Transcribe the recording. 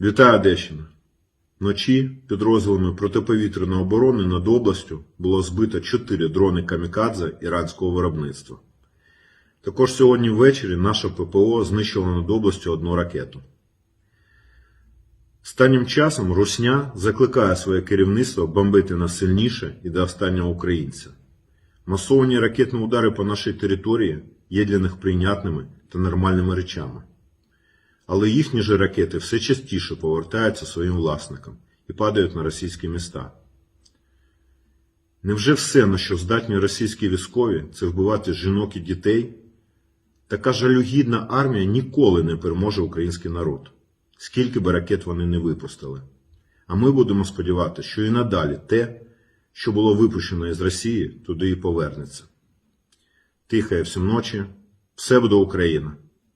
Вітаю Одещина. Вночі підрозділами протиповітряної оборони над областю було збито 4 дрони камікадзе іранського виробництва. Також сьогодні ввечері наше ППО знищило над областю одну ракету. Останнім часом Русня закликає своє керівництво бомбити нас сильніше і до останнього українця. Масовані ракетні удари по нашій території є для них прийнятними та нормальними речами. Але їхні ж ракети все частіше повертаються своїм власникам і падають на російські міста. Невже все, на що здатні російські військові, це вбивати жінок і дітей? Така жалюгідна армія ніколи не переможе український народ, скільки би ракет вони не випустили. А ми будемо сподіватися, що і надалі те, що було випущено із Росії, туди і повернеться. Тихає всім ночі, все буде Україна!